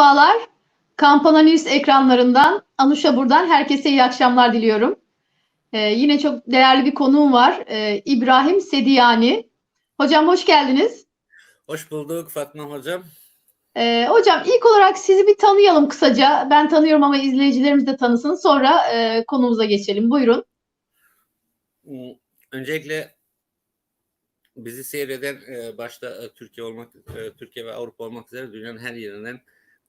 Merhabalar. Kampana News ekranlarından Anuşa buradan herkese iyi akşamlar diliyorum. Ee, yine çok değerli bir konuğum var. Ee, İbrahim Sediyani. Hocam hoş geldiniz. Hoş bulduk Fatma Hocam. Ee, hocam ilk olarak sizi bir tanıyalım kısaca. Ben tanıyorum ama izleyicilerimiz de tanısın. Sonra e, konumuza geçelim. Buyurun. Hmm, Öncelikle bizi seyreden e, başta e, Türkiye olmak e, Türkiye ve Avrupa olmak üzere dünyanın her yerinden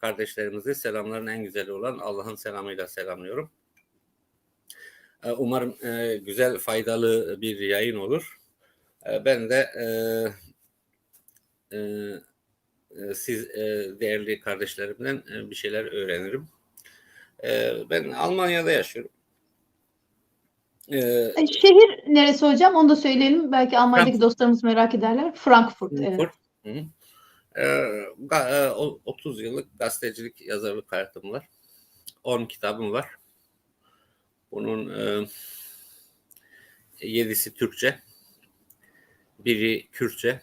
kardeşlerimizi selamların en güzeli olan Allah'ın selamıyla selamlıyorum. E, Umarım e, güzel, faydalı bir yayın olur. E, Ben de siz değerli kardeşlerimden bir şeyler öğrenirim. Ben Almanya'da yaşıyorum. E, E, Şehir neresi hocam? Onu da söyleyelim. Belki Almanya'daki Frankfurt. dostlarımız merak ederler. Frankfurt. Evet. Frankfurt. Hı hı. Ee, ga- e, 30 yıllık gazetecilik yazarlık hayatım var. 10 kitabım var. Bunun e, 7'si Türkçe, biri Kürtçe,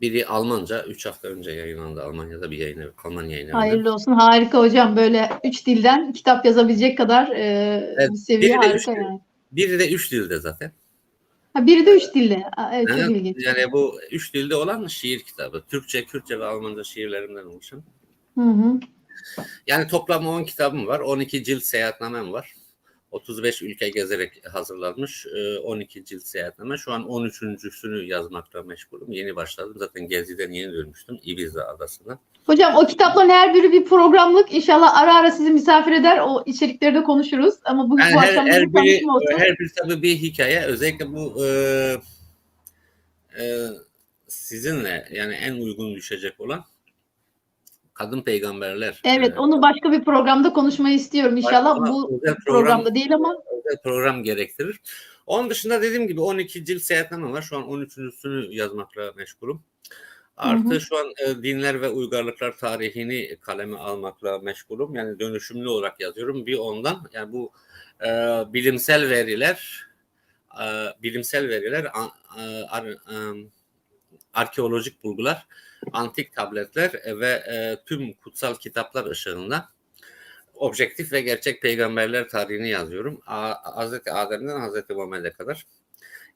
biri Almanca. 3 hafta önce yayınlandı Almanya'da bir yayın evi, Alman yayın evinde. Hayırlı olsun. Harika hocam. Böyle üç dilden kitap yazabilecek kadar e, Evet, bir seviye biri de üç harika yani. Biri de 3 dilde zaten. Ha, biri de üç dilde. Aa, Evet, çok ilginç. Yani bu 3 dilde olan şiir kitabı. Türkçe, Kürtçe ve Almanca şiirlerimden oluşan. Hı hı. Yani toplam 10 kitabım var. 12 cilt seyahatnamem var. 35 ülke gezerek hazırlanmış e, 12 cilt seyahatname. Şu an 13.sünü yazmakla meşgulüm. Yeni başladım. Zaten geziden yeni dönmüştüm. Ibiza adasına. Hocam o kitapların her biri bir programlık. İnşallah ara ara sizi misafir eder. O içerikleri de konuşuruz. Ama bugün Yani bu her, akşam her bir biri, olsun. her biri tabii bir hikaye. Özellikle bu e, e, sizinle yani en uygun düşecek olan kadın peygamberler. Evet, e, onu başka bir programda konuşmayı istiyorum inşallah. Ama Bu özel programda değil ama özel program gerektirir. Onun dışında dediğim gibi 12 cilt seyahatname var. Şu an 13.sünü yazmakla meşgulüm. Artı Hı hı. şu an e, dinler ve uygarlıklar tarihini kaleme almakla meşgulüm. Yani dönüşümlü olarak yazıyorum. Bir ondan yani bu e, bilimsel veriler e, bilimsel veriler a- e, ar- e, arkeolojik bulgular, antik tabletler ve e, tüm kutsal kitaplar ışığında objektif ve gerçek peygamberler tarihini yazıyorum. A- Hazreti Adem'den Hazreti Muhammed'e kadar.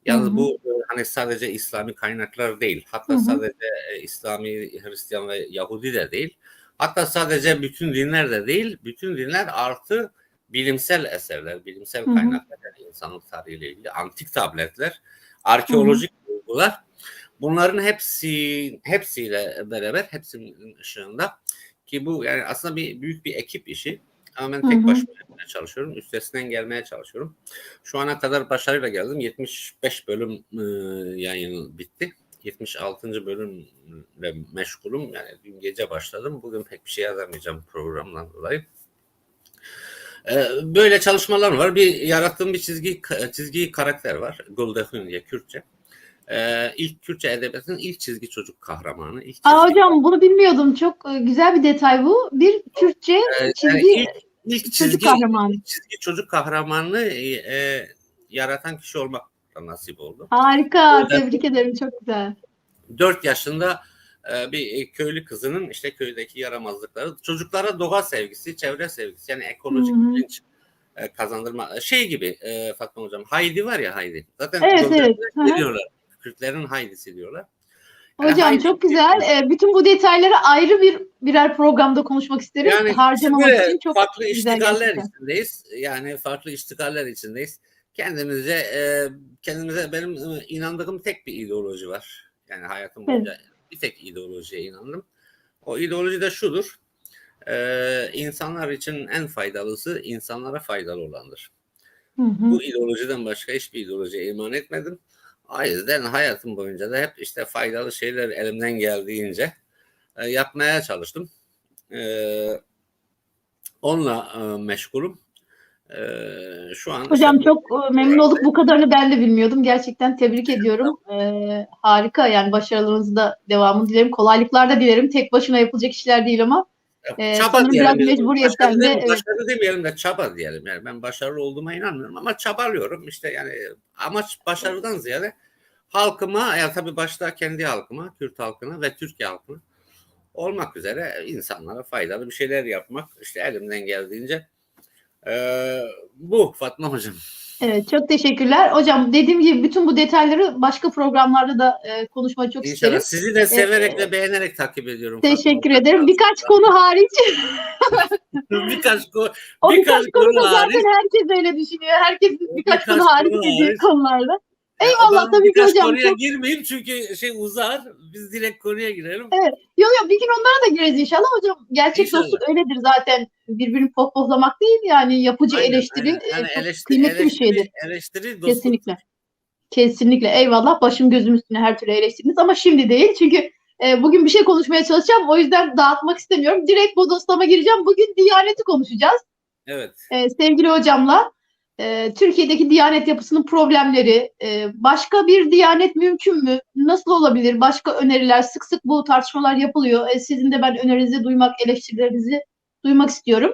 Yalnız Hı hı. bu e, hani sadece İslami kaynaklar değil. Hatta Hı hı. sadece e, İslami, Hristiyan ve Yahudi de değil. Hatta sadece bütün dinler de değil. Bütün dinler artı bilimsel eserler, bilimsel kaynaklar yani insanlık tarihiyle ilgili antik tabletler, arkeolojik bulgular. Bunların hepsi hepsiyle beraber hepsinin ışığında ki bu yani aslında bir büyük bir ekip işi. Ama ben tek hı. başıma yapmaya çalışıyorum. Üstesinden gelmeye çalışıyorum. Şu ana kadar başarıyla geldim. 75 bölüm e, yayın bitti. 76. bölümle meşgulüm. Yani dün gece başladım. Bugün pek bir şey yazamayacağım programdan dolayı. E, böyle çalışmalar var. Bir yarattığım bir çizgi çizgi karakter var. Goldehun diye Kürtçe. E, ilk Kürtçe edebiyatının ilk çizgi çocuk kahramanı. ilk Aa, çizgi- hocam bunu bilmiyordum. Çok e, güzel bir detay bu. Bir Türkçe E, yani çizgi ilk, ilk çocuk çizgi kahramanı. çizgi çocuk kahramanını e, e, yaratan kişi olmakla nasip oldu. Harika. Burada- Tebrik ederim. Çok güzel. 4 yaşında e, bir köylü kızının işte köydeki yaramazlıkları, çocuklara doğa sevgisi, çevre sevgisi yani ekolojik Hı hı. bilinç e, kazandırma. Şey gibi e, Fatma Hocam, Haydi var ya Haydi. Zaten Evet, evet. Diyorlar. Kürtlerin Haydi'si diyorlar. Hocam Haydi- çok güzel. E, bütün bu detayları ayrı bir birer programda konuşmak isterim. Yani Harcamamak için çok farklı iştigaller gerçekten. içindeyiz. Yani farklı iştigaller içindeyiz. Kendimize e, kendimize benim e, inandığım tek bir ideoloji var. Yani hayatım boyunca bir tek ideolojiye inandım. O ideoloji de şudur. E, insanlar için en faydalısı insanlara faydalı olandır. Hı hı. Bu ideolojiden başka hiçbir ideolojiye iman etmedim. O yüzden hayatım boyunca da hep işte faydalı şeyler elimden geldiğince e, yapmaya çalıştım. E, onunla e, meşgulüm. E, şu an Hocam çok e, memnun olduk. Bu kadarını ben de bilmiyordum. Gerçekten tebrik ediyorum. E, harika yani başarılarınızı da devamını dilerim. Kolaylıklar da dilerim. Tek başına yapılacak işler değil ama e, sanırım biraz biz. mecburiyetten de evet. başarı demeyelim de çaba diyelim. Yani ben başarılı olduğuma inanmıyorum ama çabalıyorum. İşte yani amaç başarıdan ziyade halkıma ya tabii başta kendi halkıma, Kürt halkına ve Türkiye halkına olmak üzere insanlara faydalı bir şeyler yapmak işte elimden geldiğince eee, bu Fatma Hocam. Evet, çok teşekkürler. Hocam dediğim gibi bütün bu detayları başka programlarda da e, konuşmayı çok İnşallah isterim. sizi de severek Ee, ve beğenerek takip ediyorum. Fatma Teşekkür Hocam. ederim. Birkaç konu hariç, birkaç konu Birkaç birkaç konu konu zaten herkes öyle düşünüyor. Herkes birkaç, Birkaç konu hariç dediği konularda. Eyvallah, tabii ki hocam, konuya çok- girmeyeyim çünkü şey uzar. Biz direkt konuya girelim. Evet. Yok yok bir gün onlara da gireriz inşallah hocam. Gerçek İnşallah. dostluk öyledir zaten. Birbirini pohpohlamak değil yani yapıcı Aynen, eleştiri aynen. e, Yani çok eleştiri, kıymetli bir eleştiri, şeydir. eleştiri dostluk. Kesinlikle. Kesinlikle. Eyvallah. Başım gözüm üstüne her türlü eleştiriniz ama şimdi değil. Çünkü e, bugün bir şey konuşmaya çalışacağım. O yüzden dağıtmak istemiyorum. Direkt bodoslama gireceğim. Bugün Diyanet'i konuşacağız. Evet. E, sevgili hocamla e, Türkiye'deki Diyanet yapısının problemleri, e, başka bir Diyanet mümkün mü? Nasıl olabilir? Başka öneriler, sık sık bu tartışmalar yapılıyor. E, sizin de ben önerinizi duymak, eleştirilerinizi duymak istiyorum.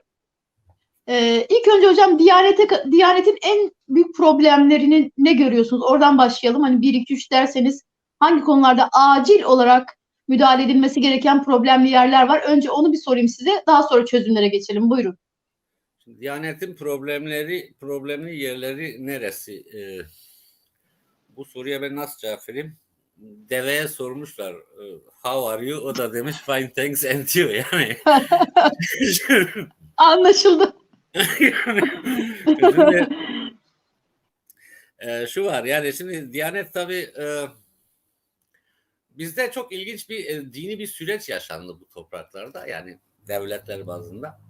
E, ilk önce hocam Diyanet'e, Diyanet'in en büyük problemlerini ne görüyorsunuz? Oradan başlayalım. Hani 1, 2, 3 derseniz hangi konularda acil olarak müdahale edilmesi gereken problemli yerler var? Önce onu bir sorayım size. Daha sonra çözümlere geçelim. Buyurun. Şimdi Diyanet'in problemleri, problemli yerleri neresi? Ee, bu soruya ben nasıl cevap vereyim? Deveye sormuşlar. e, How are you? O da demiş fine thanks and you. Yani. Anlaşıldı. Şimdi, e, şu var yani şimdi Diyanet tabii e, bizde çok ilginç bir e, dini bir süreç yaşandı bu topraklarda yani devletler bazında.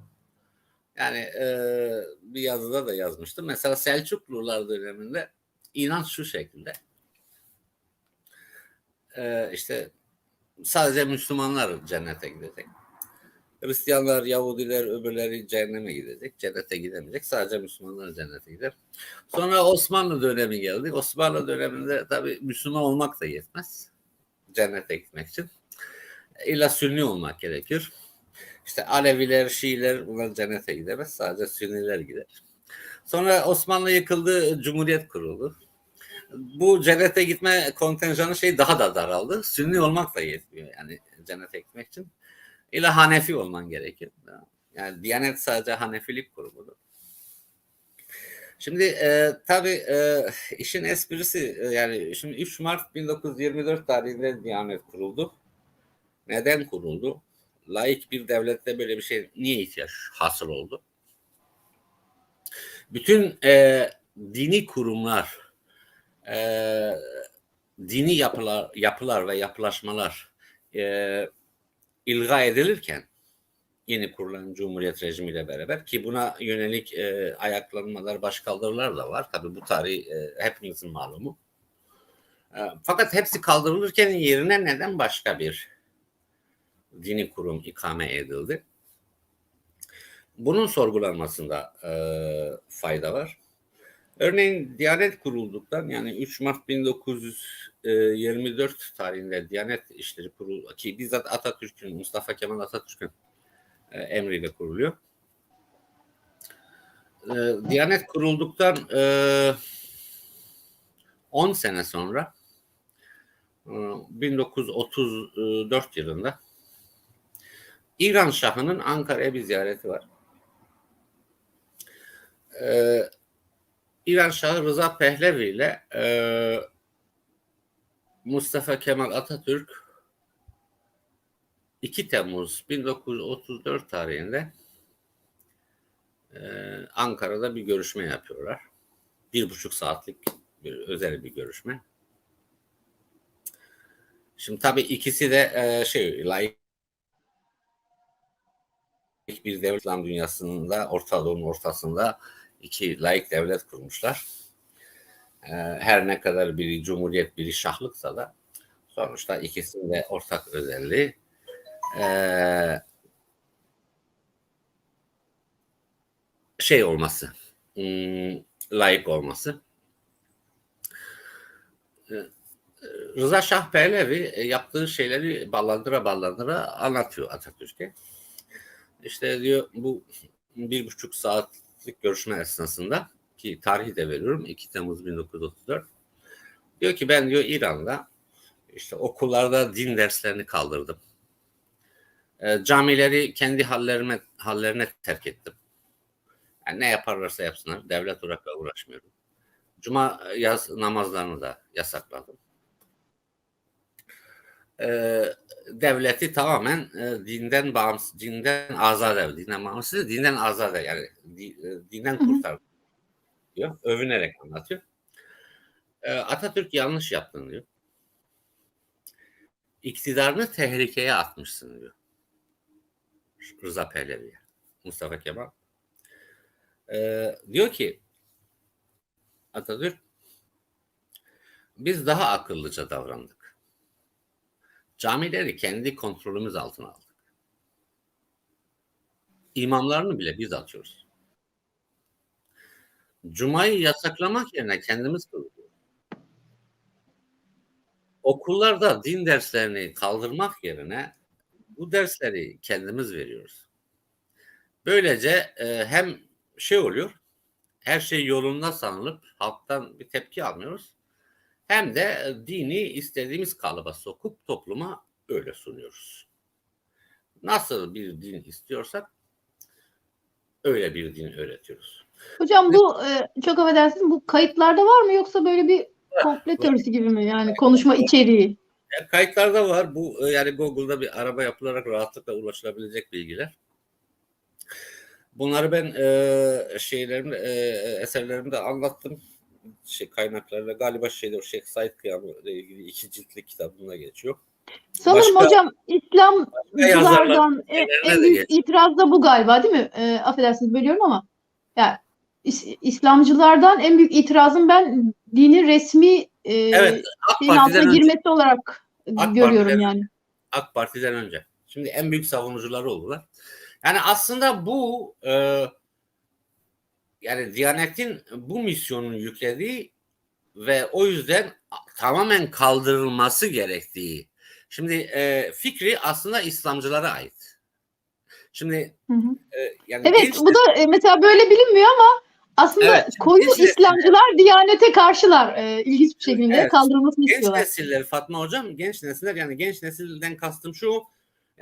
Yani e, bir yazıda da yazmıştım. Mesela Selçuklular döneminde inanç şu şekilde. E, işte sadece Müslümanlar cennete gidecek. Hristiyanlar, Yahudiler, öbürleri cehenneme gidecek. Cennete gidemeyecek. Sadece Müslümanlar cennete gider. Sonra Osmanlı dönemi geldi. Osmanlı döneminde tabii Müslüman olmak da yetmez. Cennete gitmek için. İlla Sünni olmak gerekir. İşte Aleviler, Şiiler bunlar cennete gidemez. Sadece Sünniler gider. Sonra Osmanlı yıkıldı, Cumhuriyet kuruldu. Bu cennete gitme kontenjanı şey daha da daraldı. Sünni olmak da yetmiyor yani cennete gitmek için. İlla Hanefi olman gerekir. Yani Diyanet sadece Hanefilik kurumudur. Şimdi e, tabii e, işin esprisi e, yani şimdi 3 Mart 1924 tarihinde Diyanet kuruldu. Neden kuruldu? Laik bir devlette böyle bir şey niye ihtiyaç hasıl oldu? Bütün e, dini kurumlar, e, dini yapılar, yapılar ve yapılaşmalar e, ilga edilirken yeni kurulan Cumhuriyet rejimiyle beraber ki buna yönelik e, ayaklanmalar, başkaldırılar da var. Tabii bu tarih e, hepimizin malumu. E, fakat hepsi kaldırılırken yerine neden başka bir dini kurum ikame edildi? Bunun sorgulanmasında e, fayda var. Örneğin Diyanet kurulduktan yani 3 Mart 1924 tarihinde Diyanet İşleri Kurulu ki bizzat Atatürk'ün, Mustafa Kemal Atatürk'ün e, emriyle kuruluyor. E, Diyanet kurulduktan e, 10 sene sonra e, 1934 yılında İran Şahı'nın Ankara'ya bir ziyareti var. Ee, İran Şahı Rıza Pehlevi ile e, Mustafa Kemal Atatürk 2 Temmuz 1934 tarihinde e, Ankara'da bir görüşme yapıyorlar. Bir buçuk saatlik bir özel bir görüşme. Şimdi tabii ikisi de e, şey layık bir devlet İslam dünyasında Orta Doğu'nun ortasında iki layık devlet kurmuşlar. Ee, her ne kadar biri cumhuriyet biri şahlıksa da sonuçta ikisinin de ortak özelliği ee, şey olması hmm, layık olması. Ee, Rıza Şah Pehlevi e, yaptığı şeyleri ballandıra ballandıra anlatıyor Atatürk'e. İşte diyor bu bir buçuk saatlik görüşme esnasında ki tarihi de veriyorum 2 Temmuz 1934 diyor ki ben diyor İran'da işte okullarda din derslerini kaldırdım. E, camileri kendi hallerine hallerine terk ettim. Yani ne yaparlarsa yapsınlar. Devlet olarak uğraşmıyorum. Cuma yaz namazlarını da yasakladım. E, devleti tamamen e, dinden bağımsız, dinden azade, dinden bağımsız, dinden azade yani di, e, dinden kurtar diyor. Övünerek anlatıyor. E, Atatürk yanlış yaptın diyor. İktidarını tehlikeye atmışsın diyor. Rıza Pehlevi'ye. Mustafa Kemal. E, diyor ki Atatürk biz daha akıllıca davrandık. Camileri kendi kontrolümüz altına aldık. İmamlarını bile biz atıyoruz. Cuma'yı yasaklamak yerine kendimiz kılıyoruz. Okullarda din derslerini kaldırmak yerine bu dersleri kendimiz veriyoruz. Böylece e, hem şey oluyor, her şey yolunda sanılıp halktan bir tepki almıyoruz. Hem de e, dini istediğimiz kalıba sokup topluma öyle sunuyoruz. Nasıl bir din istiyorsak öyle bir din öğretiyoruz. Hocam bu e, çok affedersiniz bu kayıtlarda var mı yoksa böyle bir komple teorisi gibi mi yani konuşma içeriği? Ya kayıtlarda var. Bu e, yani Google'da bir araba yapılarak rahatlıkla ulaşılabilecek bilgiler. Bunları ben e, şeylerimde e, eserlerimde anlattım. Şey kaynaklarla galiba şeyde Şeyh Said Kıyamı ile ilgili iki ciltlik kitabında geçiyor. Sanırım Başka- hocam İslamcılardan yazarlar- en, büyük itiraz da bu galiba değil mi? E, affedersiniz bölüyorum ama yani İs- İslamcılardan en büyük itirazım ben dinin resmi e, Evet, şeyin altına önce. girmesi olarak AK görüyorum Parti'den- yani. AK Parti'den önce. Şimdi en büyük savunucuları oldular. Yani aslında bu e, yani Diyanet'in bu misyonunu yüklediği ve o yüzden tamamen kaldırılması gerektiği. Şimdi e, fikri aslında İslamcılara ait. Şimdi Hı hı. e, yani Evet genç bu da e, mesela böyle bilinmiyor ama aslında Evet, koyu genç İslamcılar Diyanete karşılar. E, ilginç bir şekilde Evet, kaldırılmasını genç istiyorlar. nesiller Fatma hocam genç nesiller yani genç nesilden kastım şu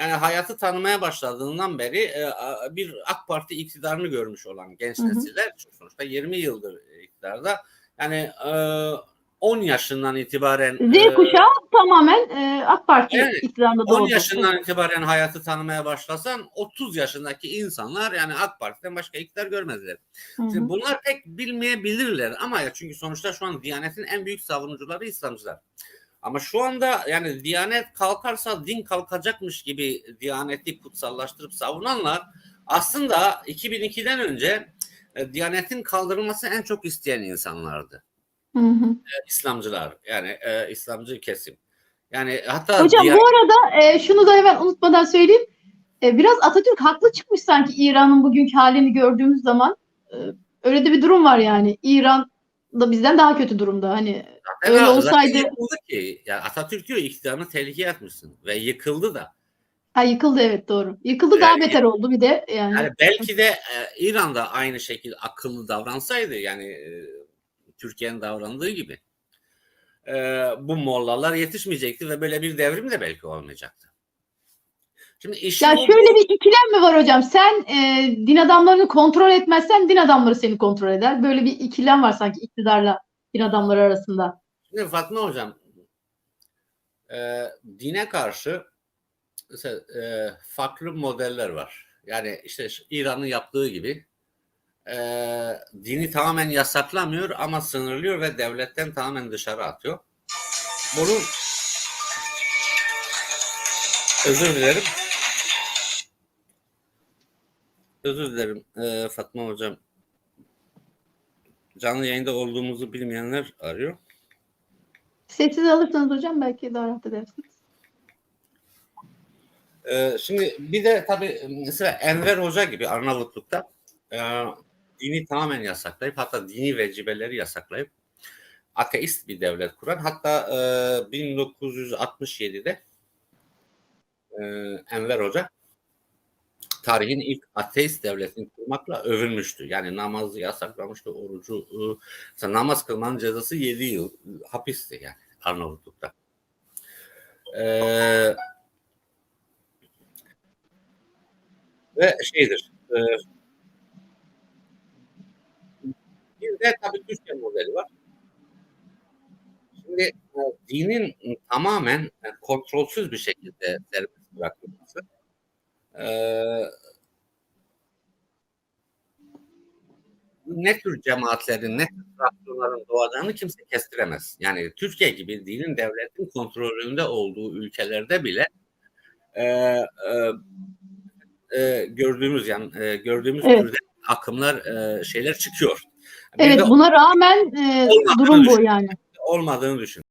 yani hayatı tanımaya başladığından beri e, bir AK Parti iktidarını görmüş olan genç Hı hı. nesiller sonuçta 20 yıldır iktidarda yani e, 10 yaşından itibaren Z e, kuşağı tamamen e, AK Parti Evet, iktidarında 10 doğdu. yaşından itibaren hayatı tanımaya başlasan 30 yaşındaki insanlar yani AK Parti'den başka iktidar görmezler. Hı hı. Şimdi bunlar pek bilmeyebilirler ama ya çünkü sonuçta şu an Diyanet'in en büyük savunucuları İslamcılar. Ama şu anda yani Diyanet kalkarsa din kalkacakmış gibi Diyanet'i kutsallaştırıp savunanlar aslında 2002'den önce e, Diyanet'in kaldırılması en çok isteyen insanlardı. Hı hı. İslamcılar yani e, İslamcı kesim. Yani hatta Hocam Diyanet- bu arada e, şunu da hemen unutmadan söyleyeyim. E, biraz Atatürk haklı çıkmış sanki İran'ın bugünkü halini gördüğümüz zaman. E, öyle de bir durum var yani. İran da bizden daha kötü durumda. Hani Zaten Öyle olsaydı- yıkıldı ki. Yani Atatürk diyor iktidarını tehlikeye atmışsın ve yıkıldı da. ha, yıkıldı evet doğru. Yıkıldı daha Yani- beter oldu bir de yani. Yani belki de e, İran'da aynı şekilde akıllı davransaydı yani e, Türkiye'nin davrandığı gibi e, bu mollalar yetişmeyecekti ve böyle bir devrim de belki olmayacaktı. Şimdi işin Ya şöyle bir ikilem mi var hocam? Sen e, din adamlarını kontrol etmezsen din adamları seni kontrol eder. Böyle bir ikilem var sanki iktidarla din adamları arasında. Şimdi Fatma Hocam e, dine karşı mesela, e, farklı modeller var. Yani işte İran'ın yaptığı gibi e, dini tamamen yasaklamıyor ama sınırlıyor ve devletten tamamen dışarı atıyor. Bunu özür dilerim. Özür dilerim e, Fatma Hocam. Canlı yayında olduğumuzu bilmeyenler arıyor. Sessiz alırsanız hocam belki daha rahat edersiniz. Ee, şimdi bir de tabii mesela Enver Hoca gibi Arnavutluk'ta e, dini tamamen yasaklayıp hatta dini vecibeleri yasaklayıp ateist bir devlet kuran hatta e, 1967'de e, Enver Hoca tarihin ilk ateist devletini kurmakla övülmüştü. Yani namazı yasaklamıştı, orucu, mesela namaz kılmanın cezası 7 yıl hapisti yani Arnavutluk'ta. Eee ve şeydir. E, bir de tabii Türkiye modeli var. Şimdi e, dinin tamamen e, kontrolsüz bir şekilde serbest bırakılması e, ne tür cemaatlerin, ne tür fraksiyonların doğacağını kimse kestiremez. Yani Türkiye gibi dinin devletin kontrolünde olduğu ülkelerde bile e, e, e, gördüğümüz yani e, gördüğümüz Evet. türde akımlar e, şeyler çıkıyor. Evet buna rağmen e, durum bu yani. olmadığını düşün.